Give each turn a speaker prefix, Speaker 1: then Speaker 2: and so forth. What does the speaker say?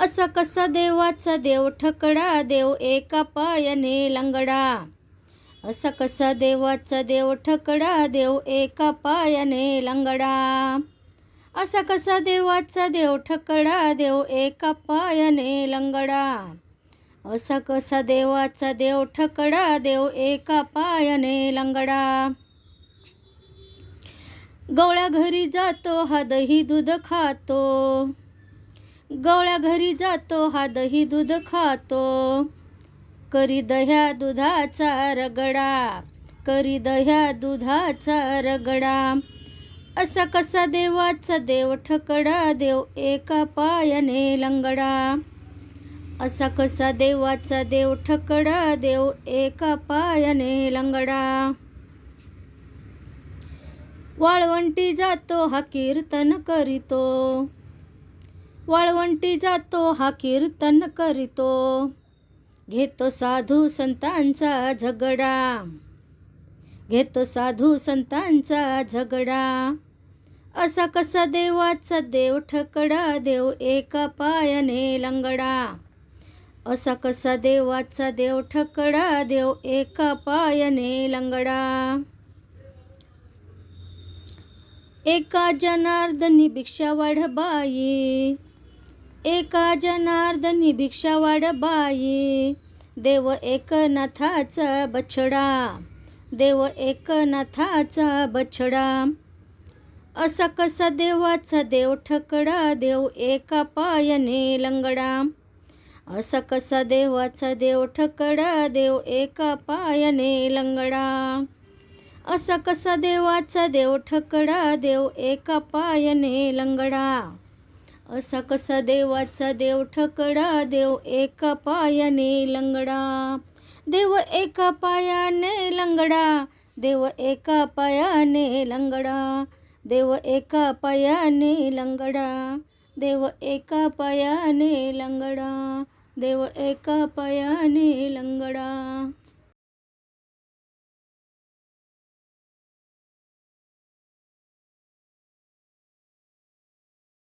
Speaker 1: असा कसा देवाचा देव ठकडा देव एका पायाने लंगडा? असा कसा देवाचा देव ठकडा देव एका पायाने लंगडा? असा कसा देवाचा देव ठकडा देव एका पायाने लंगडा? असा कसा देवाचा देव ठकडा देव एका पायाने लंगडा? गवळ्या घरी जातो हा दही दूध खातो. गवळ्या घरी जातो हा दही दूध खातो. करी दह्या दुधाचा रगडा करी दह्या दुधाचा रगडा. असा कसा देवाचा देव ठकडा देव एका पायाने लंगडा. असा कसा देवाचा देव ठकडा देव एका पायाने लंगडा. वाळवंटी जातो हा कीर्तन करीतो. वाळवंटी जातो हा कीर्तन करीतो. घेतो साधू संतांचा झगडा. घेतो साधू संतांचा झगडा. असा कसा देवाचा देव ठकडा देव एका पायाने लंगडा. असा कसा देवाचा देव ठकडा देव एका पायाने लंगडा. एका जनार्दनी भिक्षा वाढ बाई एका जनार्दनी भिक्षा वाडबाई देव एकनाथाचा बछडा. देव एकनाथाचा बछडा. असा कसा देवाचा देव ठकडा देव एका पायाने लंगडा. असा कसा देवाचा देव ठकडा देव एका पायाने लंगडा. असा कसा देवाचा देव ठकडा देव एका पायाने लंगडा. असा कसा देवाचा देव ठकडा देव एका पायाने लंगडा. देव एका पायाने लंगडा देव एका पायाने लंगडा. देव एका पायाने लंगडा देव एका पायाने लंगडा. देव एका पायाने लंगडा.